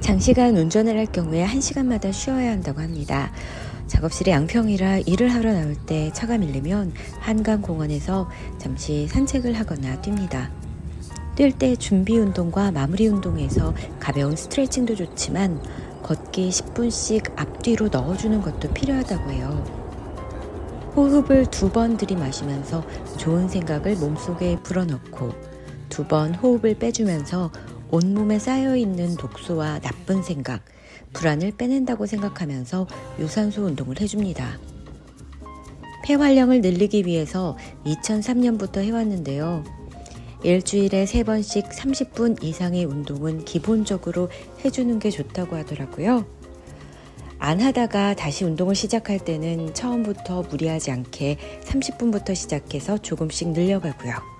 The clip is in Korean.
장시간 운전을 할 경우에 1시간마다 쉬어야 한다고 합니다. 작업실이 양평이라 일을 하러 나올 때 차가 밀리면 한강공원에서 잠시 산책을 하거나 뜁니다. 뛸 때 준비 운동과 마무리 운동에서 가벼운 스트레칭도 좋지만 걷기 10분씩 앞뒤로 넣어주는 것도 필요하다고 해요. 호흡을 두 번 들이마시면서 좋은 생각을 몸속에 불어넣고 두 번 호흡을 빼주면서 온몸에 쌓여있는 독소와 나쁜 생각, 불안을 빼낸다고 생각하면서 유산소 운동을 해줍니다. 폐활량을 늘리기 위해서 2003년부터 해왔는데요. 일주일에 3번씩 30분 이상의 운동은 기본적으로 해주는 게 좋다고 하더라고요. 안 하다가 다시 운동을 시작할 때는 처음부터 무리하지 않게 30분부터 시작해서 조금씩 늘려가고요.